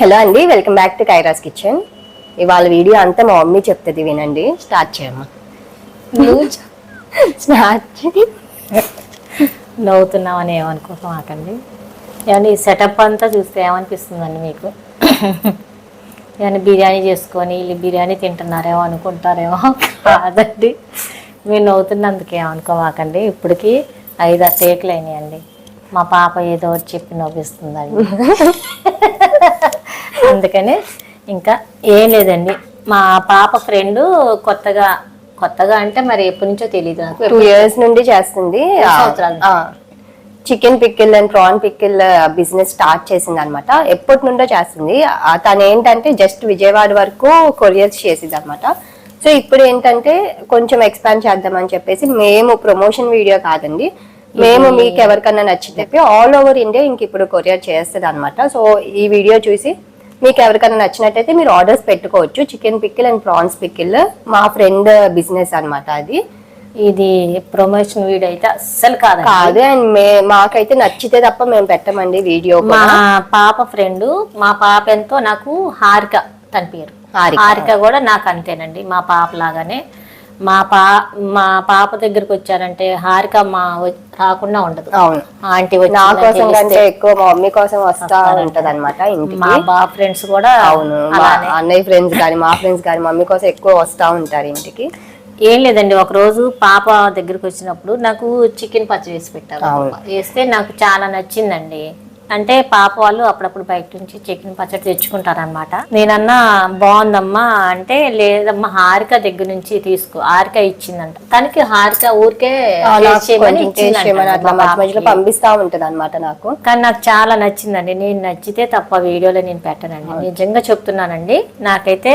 Hello అండి welcome back to Kairas kitchen. ఇవాళ video అంతా మా మమ్మీ చెప్తుంది వినండి. స్టార్ట్ చేయమ్మా. స్టార్ట్ చేయి. నవ్వుతున్నామని ఏమనుకోమాకండి ఏమన్నా ఈ సెటప్ అంతా చూస్తే ఏమనిపిస్తుందండి మీకు? ఏమైనా బిర్యానీ చేసుకొని వీళ్ళు బిర్యానీ తింటున్నారేమో అనుకుంటారేమో? కాదండి. మీరు నవ్వుతున్నందుకు ఏమనుకోమాకండి ఇప్పటికి ఐదు ఆరు టేకులు అయినాయండి. మా పాప ఏదో ఒకటి చెప్పి నవ్విస్తుందండి. అందుకని ఇంకా ఏం లేదండి. మా పాప ఫ్రెండ్ కొత్తగా కొత్తగా అంటే మరి ఎప్పటి నుంచో తెలియదు నాకు. టూ ఇయర్స్ నుండి చేస్తుంది. Chicken pickle and prawn pickle business start చేసింది అనమాట ఎప్పటి నుండో చేస్తుంది. తను ఏంటంటే జస్ట్ విజయవాడ వరకు కొరియర్స్ చేసింది అనమాట సో ఇప్పుడు ఏంటంటే కొంచెం ఎక్స్పాండ్ చేద్దామని చెప్పేసి మేము ప్రమోషన్ వీడియో కాదండి. మేము మీకు ఎవరికన్నా నచ్చి చెప్పి ఆల్ ఓవర్ ఇండియా ఇంక ఇప్పుడు కొరియర్ చేస్తుంది అనమాట సో ఈ వీడియో చూసి మీకు ఎవరికైనా నచ్చినట్టయితే మీరు ఆర్డర్స్ పెట్టుకోవచ్చు. Chicken pickle and prawns pickle. మా ఫ్రెండ్ బిజినెస్ అన్నమాట అది. ఇది ప్రమోషన్ వీడియో అయితే అస్సలు కాదండి. కాదు అండ్ మే మాకైతే నచ్చితే తప్ప మేము పెట్టమండి వీడియో మా పాప ఫ్రెండ్ మా పాప ఎంతో నాకు హారిక తన పేరు. హారిక కూడా నాకు అంతేనండి మా పాప లాగానే. మా పా మా పాప దగ్గరికి వచ్చారంటే హారిక మా రాకుండా ఉండదు. ఆంటీ నా కోసం కంటే ఎక్కువ మా మమ్మీ కోసం వస్తా ఉంటది అనమాట మా బా ఫ్రెండ్స్ కూడా అవును మా అన్నయ్య ఫ్రెండ్స్ కానీ మా ఫ్రెండ్స్ కానీ మమ్మీ కోసం ఎక్కువ వస్తా ఉంటారు ఇంటికి. ఏం లేదండి ఒక రోజు పాప దగ్గరికి వచ్చినప్పుడు నాకు చికెన్ పచ్చడి వేసి పెట్టారు వేస్తే నాకు చాలా నచ్చిందండి. అంటే పాప వాళ్ళు అప్పుడప్పుడు బయట నుంచి చికెన్ పచ్చడి తెచ్చుకుంటారనమాట నేనన్నా బాగుందమ్మా అంటే లేదమ్మా హారిక దగ్గర నుంచి తీసుకో హారిక ఇచ్చిందంట. తనకి హారిక ఊరికే. పంపిస్తా ఉంటది అనమాట నాకు. కానీ నాకు చాలా నచ్చిందండి. నేను నచ్చితే తప్ప వీడియోలో నేను పెట్టనండి. నిజంగా చెప్తున్నానండి. నాకైతే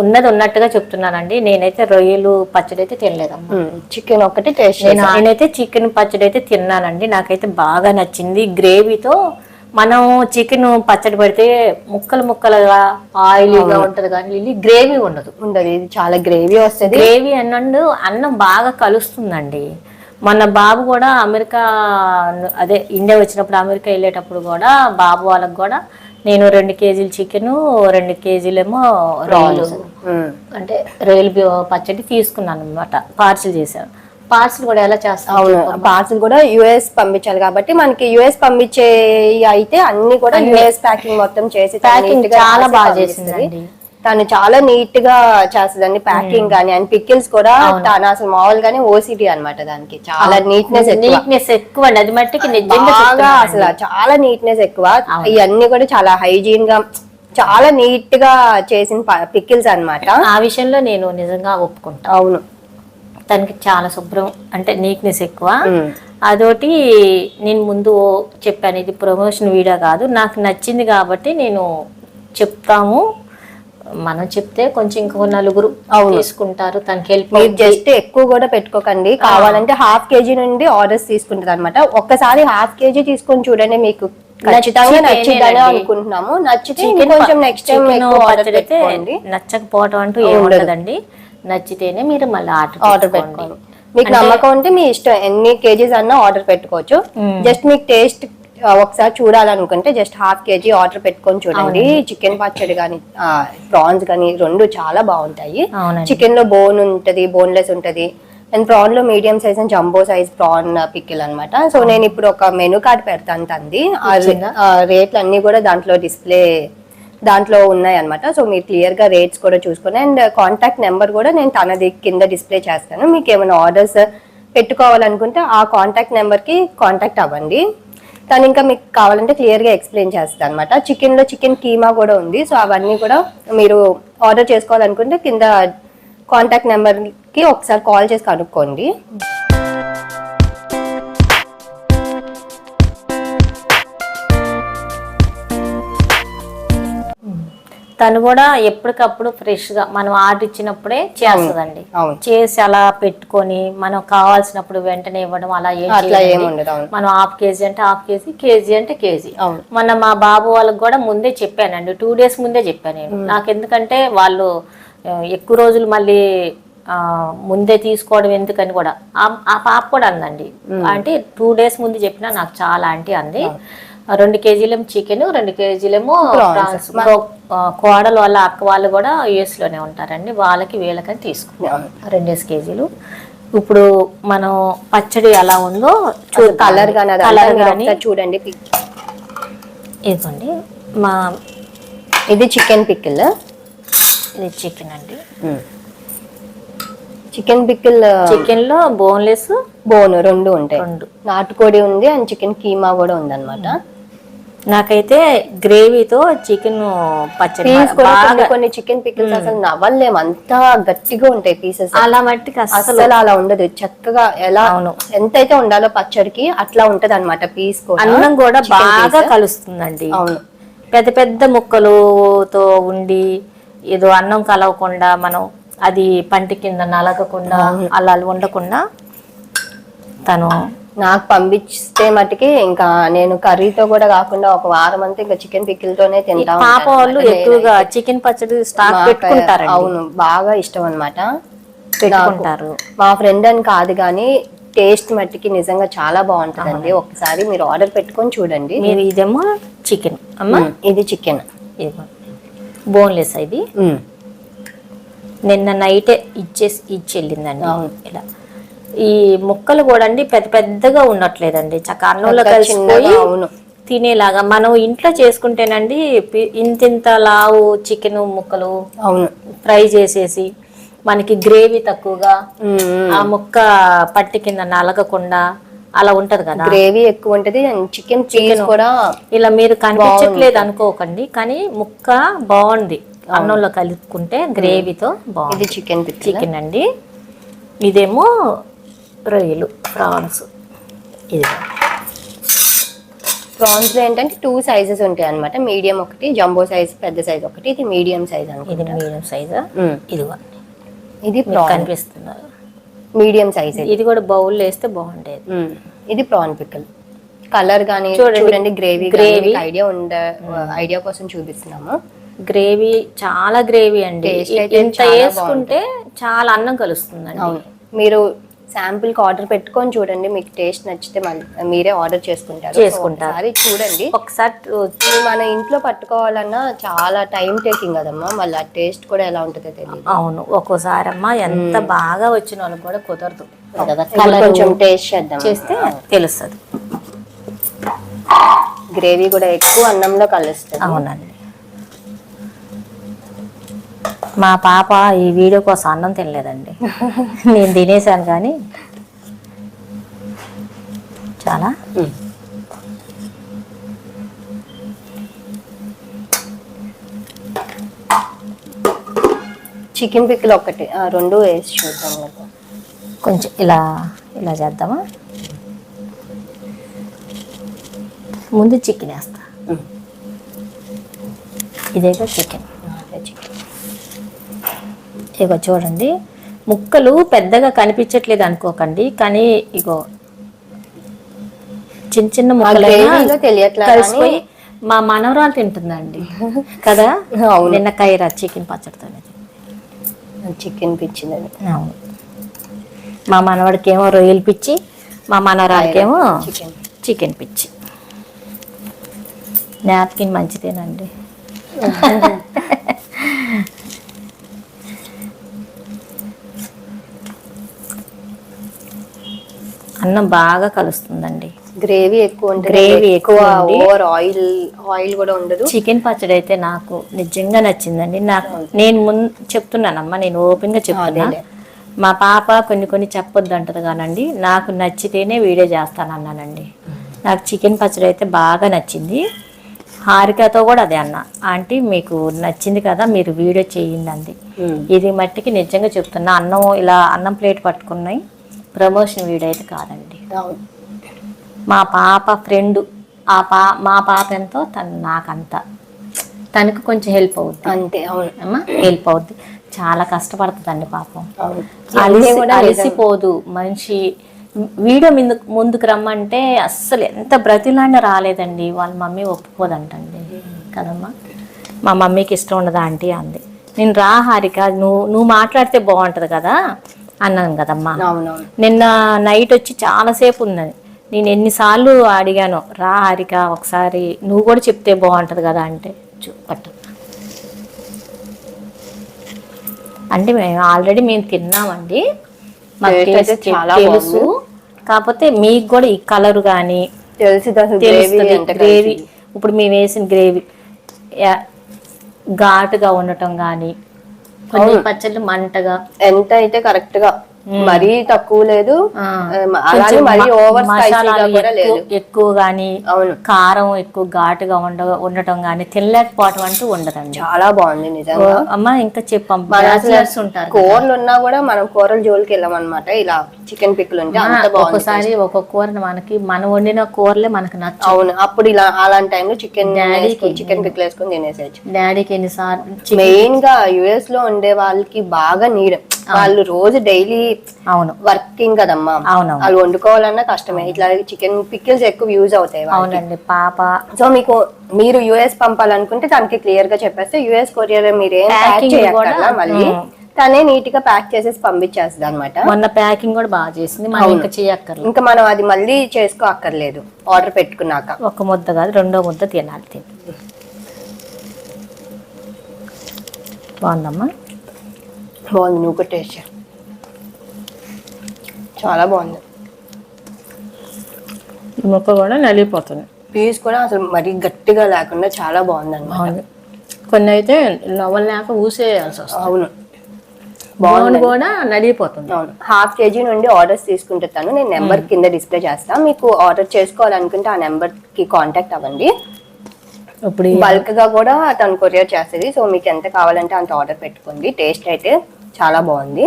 ఉన్నది ఉన్నట్టుగా చెప్తున్నానండి. నేనైతే రొయ్యలు పచ్చడి అయితే తినలేదమ్మా. చికెన్ ఒకటి టేస్ట్ నేను? నేనైతే చికెన్ పచ్చడి అయితే తిన్నానండి. నాకైతే బాగా నచ్చింది. గ్రేవీతో మనం చికెన్ పచ్చడి పెడితే ముక్కలు ముక్కలుగా ఆయిలీగా ఉంటది కానీ ఇది గ్రేవీ ఉండదు. ఉండదు. ఇది చాలా గ్రేవీ వస్తది. గ్రేవీ అన్నండు అన్నం బాగా కలుస్తుందండి. మన బాబు కూడా అమెరికా అదే ఇండియా వచ్చినప్పుడు అమెరికా వెళ్ళేటప్పుడు కూడా బాబు వాళ్ళకి కూడా నేను రెండు కేజీలు చికెన్ రెండు కేజీలేమో రాళ్ళు ఉమ్. అంటే రొయ్యలు పచ్చడి తీసుకున్నాను అనమాట పార్సిల్ చేశాను. పార్సిల్ కూడా ఎలా చేస్తాను అవును. పార్సల్ కూడా యుఎస్ పంపించాలి కాబట్టి మనకి యుఎస్ పంపించే అయితే అన్ని కూడా యుఎస్ ప్యాకింగ్ మొత్తం చేసి ప్యాకింగ్ చాలా బాగా పంపిస్తది. తను చాలా నీట్గా చేస్తుందండి ప్యాకింగ్ గానీ అండ్ పికిల్స్ కూడా తను అసలు మామూలుగానే ఓసిటీ అన్నమాట దానికి. చాలా నీట్నెస్ నీట్నెస్ ఎక్కువ. అండి. అది మట్టికి నిజంగా అసలు చాలా నీట్నెస్ ఎక్కువ. ఇవన్నీ కూడా చాలా హైజీన్గా చాలా నీట్గా చేసిన పికిల్స్ అన్నమాట. ఆ విషయంలో నేను నిజంగా ఒప్పుకుంటా. అవును. తనకి చాలా శుభ్రం అంటే నీట్నెస్ ఎక్కువ. ఉమ్. అదొకటి నేను ముందు చెప్పాను ఇది ప్రమోషన్ వీడియో కాదు. నాకు నచ్చింది కాబట్టి నేను చెప్తాము. మనం చెప్తే కొంచెం ఇంకో నలుగురు తీసుకుంటారు తనకి హెల్ప్ జస్ట్ ఎక్కువ కూడా పెట్టుకోకండి. కావాలంటే హాఫ్ కేజీ నుండి ఆర్డర్స్ తీసుకుంటారు అనమాట ఒక్కసారి హాఫ్ కేజీ తీసుకొని చూడండి మీకు ఖచ్చితంగా నచ్చిద్దని అనుకుంటున్నాము. నచ్చితే కొంచెం నెక్స్ట్ టైం నచ్చకపోవటం అంటూ ఏముండదండి నచ్చితేనే మీరు మళ్ళీ ఆర్డర్ ఆర్డర్ పెట్టుకోండి. మీకు నమ్మకం ఉంటే మీ ఇష్టం ఎన్ని కేజీస్ అన్నా ఆర్డర్ పెట్టుకోవచ్చు. జస్ట్ మీకు టేస్ట్ ఒకసారి చూడాలనుకుంటే జస్ట్ హాఫ్ కేజీ ఆర్డర్ పెట్టుకొని చూడండి. చికెన్ పచ్చడి కానీ ప్రాన్స్ కానీ రెండు చాలా బాగుంటాయి. చికెన్లో బోన్ ఉంటది బోన్లెస్ ఉంటది. And ప్రాన్లో medium size and jumbo size prawn pickle అన్నమాట. సో నేను ఇప్పుడు ఒక మెనూ కార్డ్ పెడతాను తంది. ఆ రేట్లు అన్ని కూడా దాంట్లో డిస్ప్లే దాంట్లో ఉన్నాయి అనమాట సో మీరు క్లియర్గా రేట్స్ కూడా చూసుకొని అండ్ కాంటాక్ట్ నెంబర్ కూడా నేను తనది కింద డిస్ప్లే చేస్తాను. మీకు ఏమైనా ఆర్డర్స్ పెట్టుకోవాలనుకుంటే ఆ కాంటాక్ట్ నెంబర్కి కాంటాక్ట్ అవ్వండి. తను ఇంకా మీకు కావాలంటే క్లియర్గా ఎక్స్ప్లెయిన్ చేస్తాను అనమాట చికెన్లో చికెన్ కీమా కూడా ఉంది. సో అవన్నీ కూడా మీరు ఆర్డర్ చేసుకోవాలనుకుంటే కింద కాంటాక్ట్ నెంబర్కి ఒకసారి కాల్ చేసి కనుక్కోండి. తను కూడా ఎప్పటికప్పుడు ఫ్రెష్గా మనం ఆర్డర్ ఇచ్చినప్పుడే చేస్తుందండి. చేసి అలా పెట్టుకొని మనం కావాల్సినప్పుడు వెంటనే ఇవ్వడం అలా ఏం మనం హాఫ్ కేజీ అంటే హాఫ్ కేజీ కేజీ అంటే కేజీ మొన్న మా బాబు వాళ్ళకి కూడా ముందే చెప్పానండి. టూ డేస్ ముందే చెప్పాను నేను. నాకు ఎందుకంటే వాళ్ళు ఎక్కువ రోజులు మళ్ళీ ముందే తీసుకోవడం ఎందుకని కూడా. ఆ పాప కూడా అందండి. అంటే టూ డేస్ ముందు చెప్పినా నాకు చాలా ఆంటీ అంది. రెండు కేజీలేమో చికెన్ రెండు కేజీలేమో. ప్రాన్స్. కోడలు వాళ్ళ అక్క వాళ్ళు కూడా యుఎస్లోనే ఉంటారండి. వాళ్ళకి వీళ్ళకని తీసుకున్నాం రెండేసి కేజీలు. ఇప్పుడు మనం పచ్చడి ఎలా ఉందో. కలర్ కలర్ కానీ చూడండి ఇదిగోండి. మా ఇది చికెన్ పికిల్ ఇది చికెన్ అండి. చికెన్ పికిల్ చికెన్లో బోన్లెస్ బోన్ రెండు ఉంటాయి. రెండు. నాటుకోడి ఉంది అండ్ చికెన్ కీమా కూడా ఉంది అనమాట నాకైతే గ్రేవీతో చికెన్ పచ్చడి బాగా కొన్ని చికెన్ పికిల్స్ అసలు నవ్వలేము అంతా గట్టిగా ఉంటాయి పీసెస్ అలా మట్టికి అసలు అలా ఉండదు. చక్కగా ఎలా అవును. ఎంతైతే ఉండాలో పచ్చడికి అట్లా ఉంటది అనమాట పీస్ అన్నం కూడా బాగా. కలుస్తుందండి. అవును. పెద్ద పెద్ద ముక్కలుతో ఉండి ఏదో అన్నం కలవకుండా మనం అది పంటి కింద నలగకుండా అలా ఉండకుండా తను నాకు పంపిస్తే మటుకి ఇంకా నేను కర్రీతో కూడా కాకుండా ఒక వారం అంతా ఇంకా చికెన్ పికిల్ తోనే తింటా పాప వాళ్ళు. ఎక్కువగా చికెన్ పచ్చడి స్టాక్ అవును బాగా ఇష్టం అనమాట పెట్టుకుంటారు. మా ఫ్రెండ్ అని కాదు కానీ టేస్ట్ మట్టికి నిజంగా చాలా బాగుంటుందండి. ఒకసారి మీరు ఆర్డర్ పెట్టుకొని చూడండి. మీరు ఇదేమో చికెన్. అమ్మా. మ్మ్. ఇది చికెన్. బోన్లెస్ ఇది. నిన్న నైటే ఇచ్చేసి ఇచ్చి వెళ్ళిందండి. ఇలా. ఈ ముక్కలు కూడా అండి పెద్ద పెద్దగా ఉండట్లేదండి. చక్క అన్నంలో కలిసిపోయి. తినేలాగా మనం ఇంట్లో చేసుకుంటేనండి ఇంతింత లావు చికెన్ ముక్కలు అవును. ఫ్రై చేసేసి మనకి గ్రేవీ తక్కువగా. ఆ ముక్క పట్టి కింద నలగకుండా అలా ఉంటది కదా. గ్రేవీ ఎక్కువ ఉంటది. అండ్ చికెన్ పీస్ కూడా ఇలా మీరు కనిపించట్లేదు అనుకోకండి. కానీ ముక్క బాగుంది. అన్నంలో కలుపుకుంటే గ్రేవీతో బాగుంది. చికెన్ చికెన్ అండి. ఇదేమో రొయ్యలు ప్రాన్స్. ఇది. ప్రాన్స్లో ఏంటంటే టూ సైజెస్ ఉంటాయి అనమాట మీడియం ఒకటి జంబో సైజ్ పెద్ద సైజ్ ఒకటి. ఇది మీడియం సైజ్ అనుకో ఇది మీడియం సైజు మ్మ్. ఇదిగోండి ఇది కనిపిస్తున్నారు. మీడియం సైజ్ ఇది. కూడా బౌల్ వేస్తే బాగుండేది. మ్మ్. ఇది ప్రాన్ పికల్ కలర్ గానీ చూడండి. Gravy Gravy. ఐడియా ఉండ ఐడియా కోసం చూపిస్తున్నాము. గ్రేవీ చాలా గ్రేవీ అండి. ఇంత చాలా వేసుకుంటే చాలా అన్నం కలుస్తుందండి. అవును. మీరు శాంపుల్కి ఆర్డర్ పెట్టుకొని చూడండి. మీకు టేస్ట్ నచ్చితే మీరే ఆర్డర్ చేసుకుంటారు. చేసుకుంటారు. ఒకసారి చూడండి. ఒకసారి మన ఇంట్లో పట్టుకోవాలన్నా చాలా టైం టేకింగ్ కదమ్మా. మళ్ళీ ఆ టేస్ట్ కూడా ఎలా ఉంటుందో తెలియదు అవును. ఒక్కోసారి అమ్మ ఎంత బాగా వచ్చిన వాళ్ళకి కూడా కుదరదు. కొంచెం టేస్ట్ చేద్దాం. చేస్తే తెలుస్తుంది. గ్రేవీ కూడా ఎక్కువ అన్నంలో కలుస్తుంది. అవునండి. మా పాప ఈ వీడియో కోసం అన్నం తినలేదండి నేను తినేసాను కానీ చాలా. చికెన్ పిక్కలు ఒకటి రెండు వేసి చూద్దాం. కొంచెం ఇలా ఇలా చేద్దామా ముందు చికెన్ వేస్తా. ఇదేగా చికెన్ ఇగో చూడండి. ముక్కలు పెద్దగా కనిపించట్లేదు అనుకోకండి. కానీ ఇగో చిన్న చిన్న ముక్కలు కలిసిపోయి మా మనవరాలు తింటుందండి. కదా? అవును. నిన్న కైరా చికెన్ పచ్చడితోనే చికెన్ పిచ్చింది అవును. మా మనవాడికి ఏమో రొయ్యలు పిచ్చి మా మనవరాలకి ఏమో చికెన్ చికెన్ పిచ్చి. నాప్కిన్ మంచిదేనండి. అన్నం బాగా కలుస్తుందండి. గ్రేవీ ఎక్కువ Gravy ఎక్కువ. ఓవర్ ఆయిల్ ఆయిల్ కూడా ఉండదు. చికెన్ పచ్చడి అయితే నాకు నిజంగా నచ్చిందండి. నాకు నేను ముందు చెప్తున్నానమ్మా నేను ఓపెన్గా చెప్తున్నా. మా పాప కొన్ని కొన్ని చెప్పొద్దు అంటది కానండి. నాకు నచ్చితేనే వీడియో చేస్తానన్నానండి. నాకు చికెన్ పచ్చడి అయితే బాగా నచ్చింది. హారికతో కూడా అదే అన్న. ఆంటీ మీకు నచ్చింది కదా మీరు వీడియో చేయండి అంది. మ్మ్. ఇది మట్టికి నిజంగా చెప్తున్నా. అన్నం ఇలా అన్నం ప్లేట్ పట్టుకున్నాయి. ప్రమోషన్ వీడియో అయితే కాదండి. మా పాప ఫ్రెండ్ ఆ పా మా పాప ఎంతో తను నాకంత. తనకు కొంచెం హెల్ప్ అవుద్ది. అంతే అవును. అమ్మా హెల్ప్ అవుద్ది. చాలా కష్టపడుతుందండి పాపం. అలిసి అలిసిపోదు మనిషి. వీడియో ముందు ముందుకు రమ్మంటే అస్సలు ఎంత బ్రతిలాంటి రాలేదండి. వాళ్ళ మమ్మీ ఒప్పుకోదంటండి. కదమ్మా? మా మమ్మీకి ఇష్టం ఉండదా ఆంటీ? అంది. నేను రా హారిక. నువ్వు నువ్వు మాట్లాడితే బాగుంటుంది కదా? అన్నాను కదమ్మా. నిన్న నైట్ వచ్చి చాలాసేపు ఉన్నది. నేను ఎన్నిసార్లు అడిగాను రా హారిక ఒకసారి నువ్వు కూడా చెప్తే బాగుంటుంది కదా అంటే చూ పట్టు. అంటే మేము ఆల్రెడీ మేము తిన్నామండి. మాకు తెలుసు. కాకపోతే మీకు కూడా ఈ కలర్ కానీ ఎంత గ్రేవీ ఇప్పుడు మేము వేసిన గ్రేవీ ఘాటుగా ఉండటం కానీ కొన్ని పచ్చళ్ళు మంటగా. ఎంత అయితే కరెక్ట్గా మరీ తక్కువ లేదు. కొంచెం మరీ ఓవర్ ఎక్కువ అవును. కారం ఎక్కువ ఘాటుగా ఉండ ఉండటం కానీ తినలేకపోవటం అంటూ ఉండదండి. చాలా బాగుంది నిజంగా. అమ్మ ఇంకా చెప్పాం మన అసలు బ్యాచిలర్స్ ఉంటారు కూరలు ఉన్నా కూడా మనం కూరల జోలికి వెళ్ళామన్నమాట. ఇలా చికెన్ పిక్కులు ఉంటే అంత బాగుంది ఒక్కొక్కసారి ఒక్కొక్క కూర మనకి మనం వండిన కూరలే మనకు నచ్చ అవును అప్పుడు ఇలా అలాంటి టైంలో చికెన్ చికెన్ పిక్కులు వేసుకొని తినేసేయచ్చు. డాడీకి ఎన్నిసార్లు? మెయిన్గా యుఎస్లో ఉండే వాళ్ళకి బాగా నీడ్ వాళ్ళు రోజు డైలీ అవును. వర్కింగ్ కదమ్మా. అవునవును. వాళ్ళు వండుకోవాలన్నా కష్టమే. ఇట్లా చికెన్ పికిల్స్ ఎక్కువ యూజ్ అవుతాయి. అవునండి పాప. సో మీకు మీరు యుఎస్ పంపాలనుకుంటే తనకి క్లియర్గా చెప్పేస్తే యుఎస్ కొరియర్ మీరు ఏం ప్యాక్ Packing చేయక్కర్లా కూడా, మళ్ళీ. తనే నీట్గా ప్యాక్ చేసేసి పంపించేస్తుంది అనమాట మొన్న ప్యాకింగ్ కూడా బాగా చేసింది. మనం ఇంకా చేయక్కర్లేదు. ఇంకా మనం అది మళ్ళీ చేసుకో అక్కర్లేదు ఆర్డర్ పెట్టుకున్నాక. ఒక ముద్ద కాదు రెండో ముద్ద తినాలి. తిని బాగుందమ్మా. బాగుంది నువ్వు కూడా టేస్ట్ చేయి. చాలా బాగుంది. ముక్క కూడా నలిగిపోతుంది. పీస్ కూడా అసలు మరీ గట్టిగా లేకుండా చాలా బాగుంది. అనమాట కొన్ని అయితే నవ్వలేక ఊసేయాల్సి వస్తుంది. అవును. బాగుంది కూడా నలిగిపోతుంది. అవును. హాఫ్ కేజీ నుండి ఆర్డర్స్ తీసుకుంటాను నేను నెంబర్ కింద డిస్ప్లే చేస్తా. మీకు ఆర్డర్ చేసుకోవాలనుకుంటే ఆ నెంబర్కి కాంటాక్ట్ అవ్వండి. ఇప్పుడు ఈ- బల్క్గా కూడా తను కొరియర్ చేస్తుంది. సో మీకు ఎంత కావాలంటే అంత ఆర్డర్ పెట్టుకోండి. టేస్ట్ అయితే చాలా బాగుంది.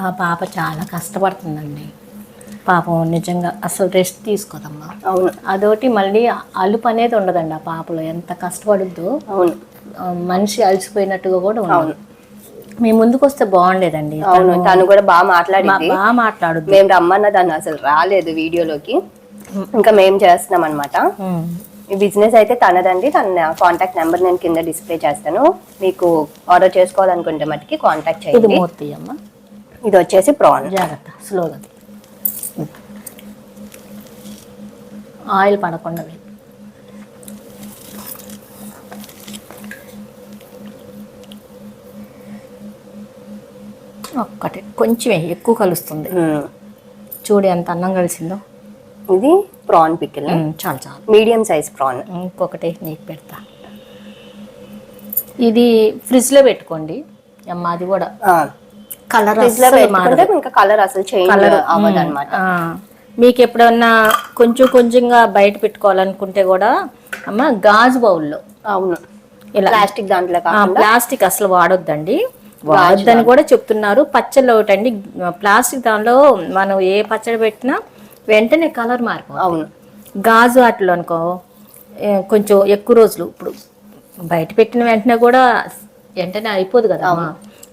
ఆ పాప చాలా కష్టపడుతుందండి. పాపం నిజంగా అసలు రెస్ట్ తీసుకోదమ్మా. అవును. అదొకటి మళ్ళీ అలుపు అనేది ఉండదండి ఆ పాపలో. ఎంత కష్టపడుద్దో అవును. మనిషి అలసిపోయినట్టుగా కూడా ఉండదు. మీ ముందుకు వస్తే బాగుండేదండి. అవును తను కూడా బాగా మాట్లాడింది. బాగా మాట్లాడుద్ది. మేము రమ్మన్న దాన్ని అసలు రాలేదు వీడియోలోకి. ఇంకా మేము చేస్తున్నాం అనమాట. ఈ బిజినెస్ అయితే తనదండి. తన కాంటాక్ట్ నెంబర్ నేను కింద డిస్ప్లే చేస్తాను. మీకు ఆర్డర్ చేసుకోవాలనుకుంటే మటుకి కాంటాక్ట్ ఇది చేయండి మూర్తి అమ్మ. ఇది వచ్చేసి ప్రాన్ జాగ్రత్త స్లోగా. ఆయిల్ పడకుండా. ఒక్కటి కొంచెం ఎక్కువ కలుస్తుంది. చూడు ఎంత అన్నం కలిసిందో. ఇది ప్రాన్ పికిల్ ఉమ్, చాలు చాలు. మీడియం సైజ్ ప్రాన్ ఇంకొకటి నీకు పెడతా. ఇది ఫ్రిడ్జ్లో పెట్టుకోండి. అమ్మ అది కూడా కలర్ ఫ్రిడ్జ్లో పెట్టుకుంటే ఇంకా కలర్ అసలు చేంజ్ అవ్వదు అనమాట ఆ, మీకు ఎప్పుడన్నా కొంచెం కొంచెంగా బయట పెట్టుకోవాలనుకుంటే కూడా అమ్మ గాజు బౌల్లో. అవును. ఇలా. ప్లాస్టిక్ దాంట్లో ప్లాస్టిక్ అసలు వాడొద్దండి. వాడొద్దని కూడా చెప్తున్నారు. పచ్చళ్ళు ఒకటండి. ప్లాస్టిక్ దానిలో మనం ఏ పచ్చడి పెట్టినా వెంటనే కలర్ మారిపోతుంది అవును. గాజు అట్లు అనుకో కొంచెం ఎక్కువ రోజులు ఇప్పుడు బయట పెట్టిన వెంటనే కూడా వెంటనే అయిపోదు కదా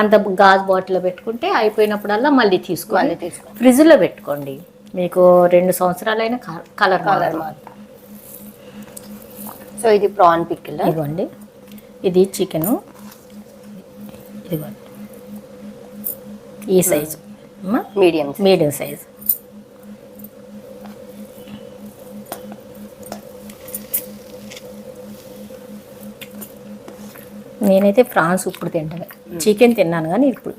అంత గాజు బాటిల్లో పెట్టుకుంటే అయిపోయినప్పుడల్లా మళ్ళీ తీసుకోవాలి ఫ్రిడ్జ్లో పెట్టుకోండి. మీకు రెండు సంవత్సరాలైనా కలర్ కలర్ సో ఇది ప్రాన్ పికిల్ ఇదిగోండి. ఇది చికెను ఇదిగోండి. ఈ సైజు మీడియం మీడియం సైజు నేనైతే ఫ్రాన్స్ ఇప్పుడు తింటాను. చికెన్ తిన్నాను కానీ ఇప్పుడు.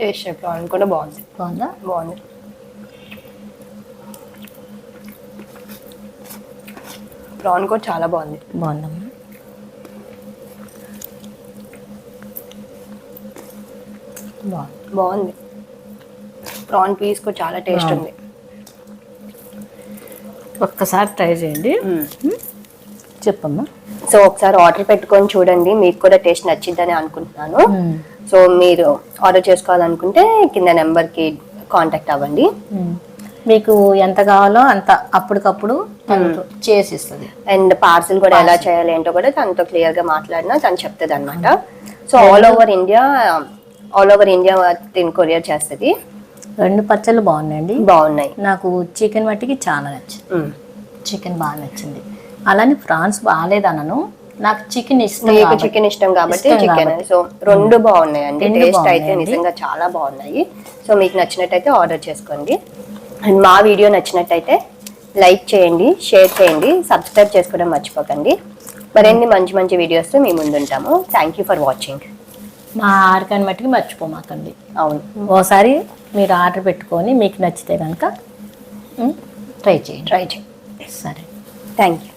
టేస్ట్ ప్రాన్ కూడా బాగుంది. బాగుందా? బాగుంది. ప్రాన్ కూడా చాలా బాగుంది. బాగుందమ్మా. బాగుంది. బాగుంది. ప్రాన్ పీస్ కూడా చాలా టేస్ట్ ఉంది. ఒక్కసారి ట్రై చేయండి. చెప్పమ్మా. సో ఒకసారి ఆర్డర్ పెట్టుకొని చూడండి మీకు కూడా టేస్ట్ నచ్చిందని అనుకుంటున్నాను. సో మీరు ఆర్డర్ చేసుకోవాలనుకుంటే కింద నెంబర్కి కాంటాక్ట్ అవ్వండి. మీకు ఎంత కావాలో అంత అప్పటికప్పుడు చేసి ఇస్తుంది అండ్ పార్సిల్ కూడా ఎలా చేయాలి ఏంటో కూడా తనతో క్లియర్గా మాట్లాడినా తను చెప్తుంది అనమాట so all over India all over India తిని కొరియర్ చేస్తుంది. రెండు పచ్చళ్ళు బాగున్నాయండి. బాగున్నాయి. నాకు చికెన్ మట్టికి చాలా నచ్చింది. చికెన్ బాగా నచ్చింది. అలానే ఫ్రాన్స్ బాగాలేదనను. నాకు చికెన్ ఇష్టం మీకు. చికెన్ ఇష్టం కాబట్టి చికెన్. సో రెండు బాగున్నాయండి. టేస్ట్ అయితే. నిజంగా చాలా బాగున్నాయి. సో మీకు నచ్చినట్టయితే ఆర్డర్ చేసుకోండి. అండ్ మా వీడియో నచ్చినట్టయితే లైక్ చేయండి షేర్ చేయండి సబ్స్క్రైబ్ చేసుకోవడం మర్చిపోకండి. మరిన్ని మంచి మంచి వీడియోస్ మీ ముందుంటాము. థ్యాంక్ యూ ఫర్ వాచింగ్ మా ఆర్గాన్ మట్టికి మర్చిపోమాకండి. అవును. ఓసారి మీరు ఆర్డర్ పెట్టుకొని మీకు నచ్చితే కనుక ట్రై చేయండి. ట్రై చేయండి. సరే. Thank you